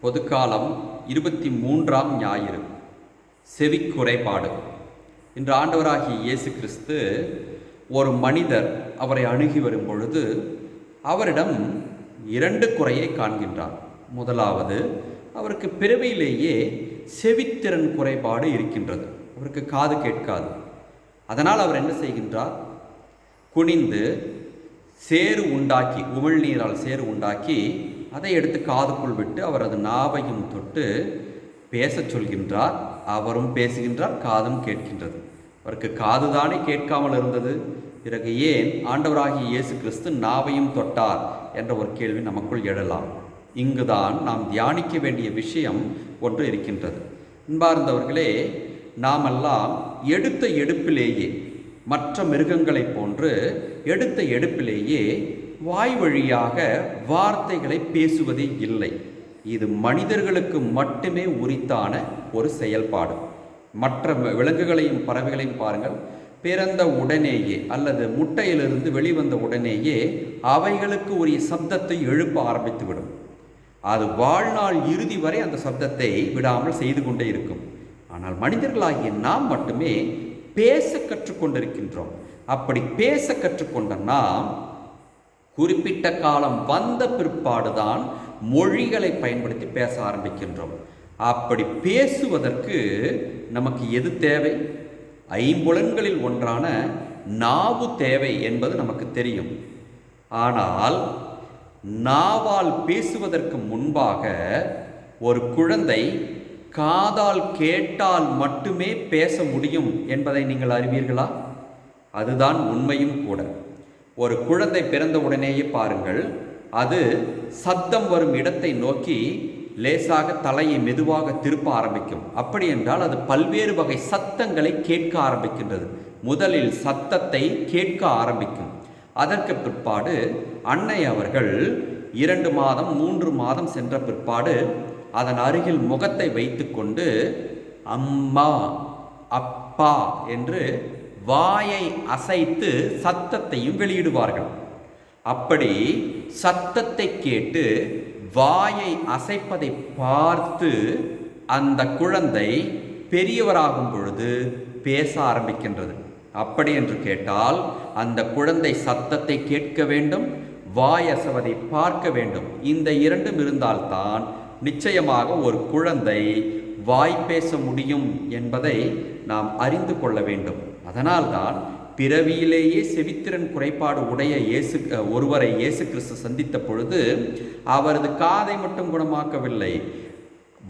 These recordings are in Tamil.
பொதுக்காலம் இருபத்தி மூன்றாம் ஞாயிறு. செவி குறைபாடு இன்று ஆண்டவராகிய இயேசு கிறிஸ்து ஒரு மனிதர் அவரை அணுகி வரும் பொழுது அவரிடம் இரண்டு குறையை காண்கின்றார். முதலாவது அவருக்கு பிறவியிலேயே செவித்திறன் குறைபாடு இருக்கின்றது. அவருக்கு காது கேட்காது. அதனால் அவர் என்ன செய்கின்றார்? குனிந்து சேறு உண்டாக்கி உமிழ்நீரால் சேறு உண்டாக்கி அதை எடுத்து காதுக்குள் விட்டு அவர் அது நாவையும் தொட்டு பேசச் சொல்கின்றார். அவரும் பேசுகின்றார் காதும் கேட்கின்றது. அவருக்கு காதுதானே கேட்காமல் இருந்தது. பிறகு ஏன் ஆண்டவராகிய இயேசு கிறிஸ்து நாவையும் தொட்டார் என்ற ஒரு கேள்வி நமக்குள் எழலாம். இங்குதான் நாம் தியானிக்க வேண்டிய விஷயம் ஒன்று இருக்கின்றது. அன்பார்ந்தவர்களே நாமெல்லாம் எடுத்த எடுப்பிலேயே மற்ற மிருகங்களைப் போன்று எடுத்த எடுப்பிலேயே வாய் வழியாக வார்த்தைகளை பேசுவதே இல்லை. இது மனிதர்களுக்கு மட்டுமே உரித்தான ஒரு செயல்பாடு. மற்ற விலங்குகளையும் பறவைகளையும் பாருங்கள். பிறந்த உடனேயே அல்லது முட்டையிலிருந்து வெளிவந்த உடனேயே அவைகளுக்கு உரிய சப்தத்தை எழுப்ப ஆரம்பித்துவிடும். அது வாழ்நாள் இறுதி வரை அந்த சப்தத்தை விடாமல் செய்து கொண்டே இருக்கும். ஆனால் மனிதர்களாகிய நாம் மட்டுமே பேச கற்றுக்கொண்டிருக்கின்றோம். அப்படி பேச கற்றுக்கொண்ட நாம் குறிப்பிட்ட காலம் வந்த பிற்பாடுதான் மொழிகளை பயன்படுத்தி பேச ஆரம்பிக்கின்றோம். அப்படி பேசுவதற்கு நமக்கு எது தேவை? ஐம்புலன்களில் ஒன்றான நாவு தேவை என்பது நமக்கு தெரியும். ஆனால் நாவால் பேசுவதற்கு முன்பாக ஒரு குழந்தை காதால் கேட்டால் மட்டுமே பேச முடியும் என்பதை நீங்கள் அறிவீர்களா? அதுதான் உண்மையும் கூட. ஒரு குழந்தை பிறந்த உடனேயே பாருங்கள். அது சத்தம் வரும் இடத்தை நோக்கி லேசாக தலையை மெதுவாக திருப்ப ஆரம்பிக்கும். அப்படி என்றால் அது பல்வேறு வகை சத்தங்களை கேட்க ஆரம்பிக்கின்றது. முதலில் சத்தத்தை கேட்க ஆரம்பிக்கும். அதற்கு பிற்பாடு அன்னை அவர்கள் இரண்டு மாதம் மூன்று மாதம் சென்ற பிற்பாடு அதன் அருகில் முகத்தை வைத்துக்கொண்டு அம்மா அப்பா என்று வாயை அசைத்து சத்தத்தையும் வெளியிடுவார்கள். அப்படி சத்தத்தை கேட்டு வாயை அசைப்பதை பார்த்து அந்த குழந்தை பெரியவராகும் பொழுது பேச ஆரம்பிக்கின்றது. அப்படி என்று கேட்டால் அந்த குழந்தை சத்தத்தை கேட்க வேண்டும் வாய் அசைவதை பார்க்க வேண்டும். இந்த இரண்டும் இருந்தால்தான் நிச்சயமாக ஒரு குழந்தை வாய் பேச முடியும் என்பதை நாம் அறிந்து கொள்ள வேண்டும். அதனால்தான் பிறவியிலேயே செவித்திறன் குறைபாடு உடைய இயேசு ஒருவரை இயேசு கிறிஸ்து சந்தித்த பொழுது அவரது காதை மட்டும் குணமாக்கவில்லை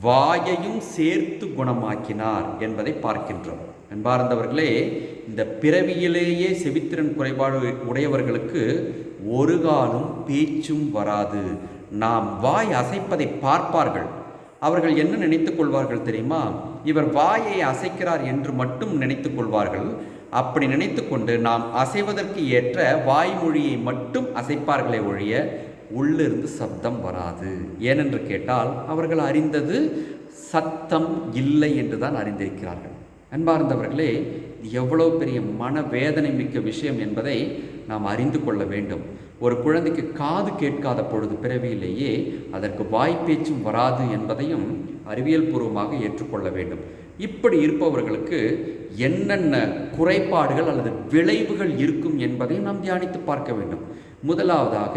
வாயையும் சேர்த்து குணமாக்கினார் என்பதை பார்க்கின்றோம். அன்பார்ந்தவர்களே இந்த பிறவியிலேயே செவித்திறன் குறைபாடு உடையவர்களுக்கு ஒரு காலம் பேச்சும் வராது. நாம் வாய் அசைப்பதை பார்ப்பார்கள். அவர்கள் என்ன நினைத்துக் கொள்வார்கள் தெரியுமா? இவர் வாயை அசைக்கிறார் என்று மட்டும் நினைத்துக் கொள்வார்கள். அப்படி நினைத்து கொண்டு நாம் அசைவதற்கு ஏற்ற வாய்மொழியை மட்டும் அசைப்பார்களே ஒழிய உள்ளிருந்து சப்தம் வராது. ஏனென்று கேட்டால் அவர்கள் அறிந்தது சத்தம் இல்லை என்று தான் அறிந்திருக்கிறார்கள். அன்பார்ந்தவர்களே எவ்வளோ பெரிய மனவேதனை மிக்க விஷயம் என்பதை நாம் அறிந்து கொள்ள வேண்டும். ஒரு குழந்தைக்கு காது கேட்காத பொழுது பிறவியிலேயே அதற்கு வாய்ப்பேச்சும் வராது என்பதையும் அறிவியல் பூர்வமாக ஏற்றுக்கொள்ள வேண்டும். இப்படி இருப்பவர்களுக்கு என்னென்ன குறைபாடுகள் அல்லது விளைவுகள் இருக்கும் என்பதையும் நாம் தியானித்து பார்க்க வேண்டும். முதலாவதாக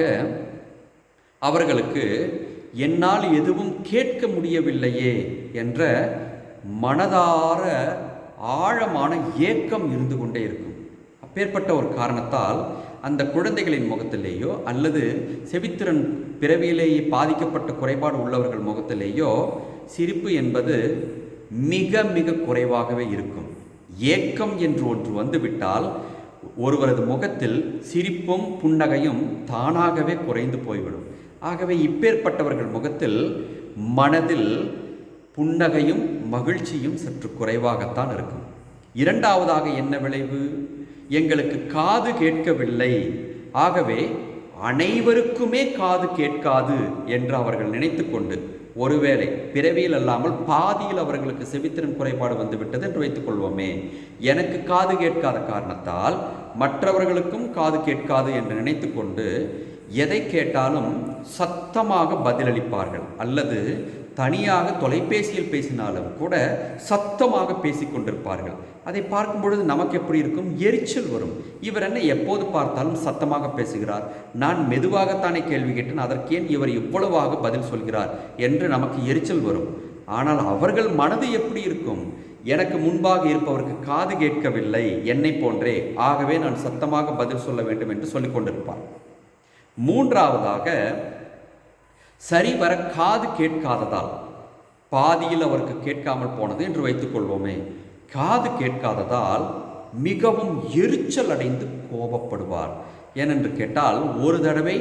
அவர்களுக்கு என்னால் எதுவும் கேட்க முடியவில்லையே என்ற மனதார ஆழமான ஏக்கம் இருந்து கொண்டே இருக்கும். அப்பேற்பட்ட ஒரு காரணத்தால் அந்த குழந்தைகளின் முகத்திலேயோ அல்லது செவித்திறன் பிறவியிலேயே பாதிக்கப்பட்ட குறைபாடு உள்ளவர்கள் முகத்திலேயோ சிரிப்பு என்பது மிக மிக குறைவாகவே இருக்கும். ஏக்கம் என்று ஒன்று வந்துவிட்டால் ஒருவரது முகத்தில் சிரிப்பும் புன்னகையும் தானாகவே குறைந்து போய்விடும். ஆகவே இப்பேற்பட்டவர்கள் முகத்தில் மனதில் புன்னகையும் மகிழ்ச்சியும் சற்று குறைவாகத்தான் இருக்கும். இரண்டாவதாக என்ன விளைவு? எங்களுக்கு காது கேட்கவில்லை. ஆகவே அனைவருக்குமே காது கேட்காது என்று அவர்கள் நினைத்து கொண்டு ஒருவேளை பிறவியில் அல்லாமல் பாதியில் அவர்களுக்கு செவித்திறன் குறைபாடு வந்துவிட்டது என்று வைத்துக் கொள்வோமே. எனக்கு காது கேட்காத காரணத்தால் மற்றவர்களுக்கும் காது கேட்காது என்று நினைத்து கொண்டு எதை கேட்டாலும் சத்தமாக பதிலளிப்பார்கள் அல்லது தனியாக தொலைபேசியில் பேசினாலும் கூட சத்தமாக பேசிக்கொண்டிருப்பார்கள். அதை பார்க்கும் பொழுது நமக்கு எப்படி இருக்கும்? எரிச்சல் வரும். இவர் என்ன எப்போது பார்த்தாலும் சத்தமாக பேசுகிறார். நான் மெதுவாகத்தானே கேள்வி கேட்டேன். அதற்கேன் இவர் இவ்வளவாக பதில் சொல்கிறார் என்று நமக்கு எரிச்சல் வரும். ஆனால் அவர்கள் மனது எப்படி இருக்கும்? எனக்கு முன்பாக இருப்பவருக்கு காது கேட்கவில்லை. என்னை போன்றே. ஆகவே நான் சத்தமாக பதில் சொல்ல வேண்டும் என்று சொல்லிக் கொண்டிருப்பார் மூன்றாவதாக சரிவர காது கேட்காததால். பாதியில் அவருக்கு கேட்காமல் போனது என்று வைத்துக்கொள்வோமே. காது கேட்காததால் மிகவும் எரிச்சல் அடைந்து கோபப்படுவார். ஏனென்று கேட்டால் ஒரு தடவை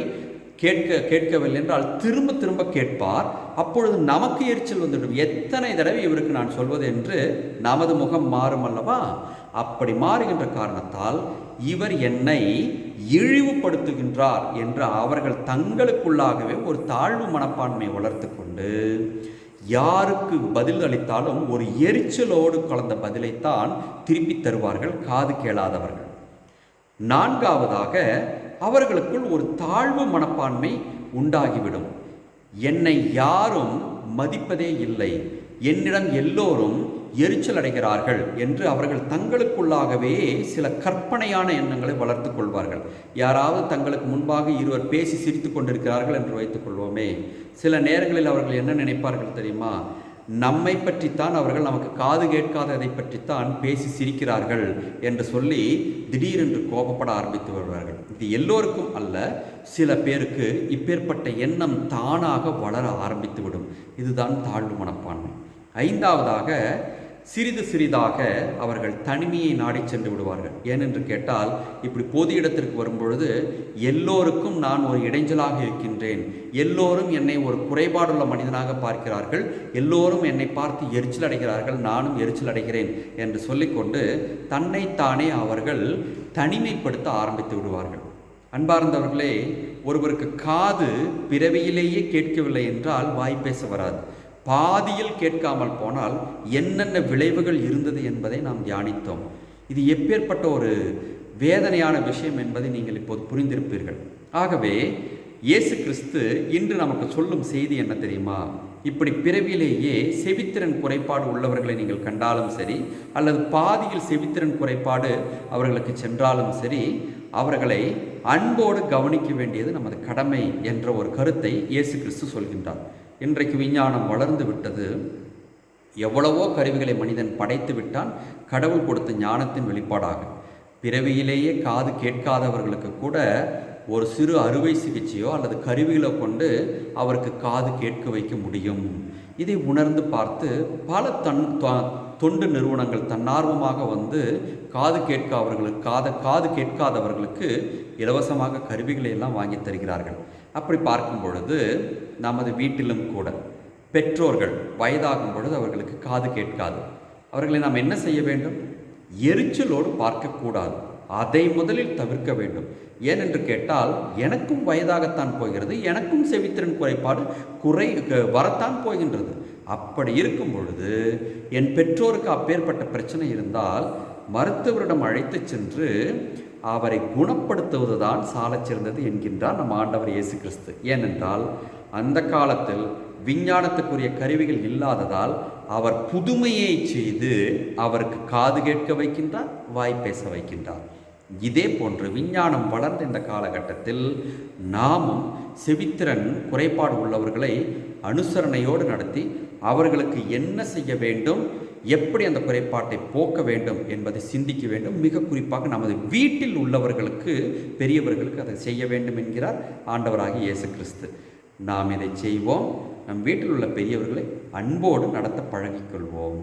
கேட்க கேட்கவில்லை என்றால் திரும்ப திரும்ப கேட்பார். அப்பொழுது நமக்கு எரிச்சல் வந்துவிடும். எத்தனை தடவை இவருக்கு நான் சொல்வது என்று நமது முகம் மாறும் அல்லவா? அப்படி மாறுகின்ற காரணத்தால் இவர் என்னை இழிவுபடுத்துகின்றார் என்று அவர்கள் தங்களுக்குள்ளாகவே ஒரு தாழ்வு மனப்பான்மை வளர்த்து கொண்டு யாருக்கு பதில் அளித்தாலும் ஒரு எரிச்சலோடு கலந்த பதிலைத்தான் திருப்பி தருவார்கள் காது கேளாதவர்கள். நான்காவதாக அவர்களுக்குள் ஒரு தாழ்வு மனப்பான்மை உண்டாகிவிடும். என்னை யாரும் மதிப்பதே இல்லை. என்னிடம் எல்லோரும் எரிச்சல் அடைகிறார்கள் என்று அவர்கள் தங்களுக்குள்ளாகவே சில கற்பனையான எண்ணங்களை வளர்த்து கொள்வார்கள். யாராவது தங்களுக்கு முன்பாக இருவர் பேசி சிரித்து கொண்டிருக்கிறார்கள் என்று வைத்துக் கொள்வோமே. சில நேரங்களில் அவர்கள் என்ன நினைப்பார்கள் தெரியுமா? நம்மை பற்றித்தான் அவர்கள் நமக்கு காது கேட்காததை பற்றித்தான் பேசி சிரிக்கிறார்கள் என்று சொல்லி திடீரென்று கோபப்பட ஆரம்பித்து வருவார்கள். இது எல்லோருக்கும் அல்ல சில பேருக்கு இப்பேற்பட்ட எண்ணம் தானாக வளர ஆரம்பித்துவிடும். இதுதான் தாழ்வு மனப்பான்மை. ஐந்தாவதாக சிறிது சிறிதாக அவர்கள் தனிமையை நாடி சென்று விடுவார்கள். ஏனென்று கேட்டால் இப்படி பொது இடத்திற்கு வரும்பொழுது எல்லோருக்கும் நான் ஒரு இடைஞ்சலாக இருக்கின்றேன். எல்லோரும் என்னை ஒரு குறைபாடுள்ள மனிதனாக பார்க்கிறார்கள். எல்லோரும் என்னை பார்த்து எரிச்சல் அடைகிறார்கள். நானும் எரிச்சல் அடைகிறேன் என்று சொல்லிக்கொண்டு தன்னைத்தானே அவர்கள் தனிமைப்படுத்த ஆரம்பித்து விடுவார்கள். அன்பார்ந்தவர்களே ஒருவருக்கு காது பிறவியிலேயே கேட்கவில்லை என்றால் வாய் பேச வராது. பாதியில் கேட்காமல் போனால் என்னென்ன விளைவுகள் இருந்தது என்பதை நாம் தியானித்தோம். இது எப்பேற்பட்ட ஒரு வேதனையான விஷயம் என்பதை நீங்கள் இப்போது புரிந்திருப்பீர்கள். ஆகவே இயேசு கிறிஸ்து இன்று நமக்கு சொல்லும் செய்தி என்ன தெரியுமா? இப்படி பிறவிலேயே செவித்திறன் குறைபாடு உள்ளவர்களை நீங்கள் கண்டாலும் சரி அல்லது பாதியில் செவித்திறன் குறைபாடு அவர்களுக்கு சென்றாலும் சரி அவர்களை அன்போடு கவனிக்க வேண்டியது நமது கடமை என்ற ஒரு கருத்தை இயேசு கிறிஸ்து சொல்கின்றார். இன்றைக்கு விஞ்ஞானம் வளர்ந்து விட்டது. எவ்வளவோ கருவிகளை மனிதன் படைத்து விட்டான் கடவுள் கொடுத்த ஞானத்தின் வெளிப்பாடாக. பிறவியிலேயே காது கேட்காதவர்களுக்கு கூட ஒரு சிறு அறுவை சிகிச்சையோ அல்லது கருவிகளை கொண்டு அவருக்கு காது கேட்க வைக்க முடியும். இதை உணர்ந்து பார்த்து பல தன் தொண்டு நிறுவனங்கள் தன்னார்வமாக வந்து காது கேட்க அவர்களுக்கு காத காது கேட்காதவர்களுக்கு இலவசமாக கருவிகளை எல்லாம் வாங்கி தருகிறார்கள். அப்படி பார்க்கும் பொழுது நமது வீட்டிலும் கூட பெற்றோர்கள் வயதாகும் பொழுது அவர்களுக்கு காது கேட்காது. அவர்களை நாம் என்ன செய்ய வேண்டும்? எரிச்சலோடு பார்க்கக்கூடாது. அதை முதலில் தவிர்க்க வேண்டும். ஏனென்று கேட்டால் எனக்கும் வயதாகத்தான் போகிறது எனக்கும் செவித்திறன் குறைபாடு குறை வரத்தான் போகின்றது. அப்படி இருக்கும் பொழுது என் பெற்றோருக்கு அப்பேற்பட்ட பிரச்சனை இருந்தால் மருத்துவரிடம் அழைத்து சென்று அவரை குணப்படுத்துவதுதான் சாலச் சிறந்தது என்கின்றார் நம் ஆண்டவர் இயேசு கிறிஸ்து. ஏனென்றால் அந்த காலத்தில் விஞ்ஞானத்துக்குரிய கருவிகள் இல்லாததால் அவர் புதுமையை செய்து அவருக்கு காது கேட்க வைக்கின்றார் வாய் பேச வைக்கின்றார். இதே போன்று விஞ்ஞானம் வளர்ந்த இந்த காலகட்டத்தில் நாமும் செவித்திறன் குறைபாடு உள்ளவர்களை அனுசரணையோடு நடத்தி அவர்களுக்கு என்ன செய்ய வேண்டும்? எப்படி அந்த குறைபாட்டை போக்க வேண்டும் என்பதை சிந்திக்க வேண்டும். மிக குறிப்பாக நமது வீட்டில் உள்ளவர்களுக்கு பெரியவர்களுக்கு அதை செய்ய வேண்டும் என்கிறார் ஆண்டவராகி இயேசு கிறிஸ்து. நாம் இதை செய்வோம். நம் வீட்டில் உள்ள பெரியவர்களை அன்போடு நடத்த பழகிக்கொள்வோம்.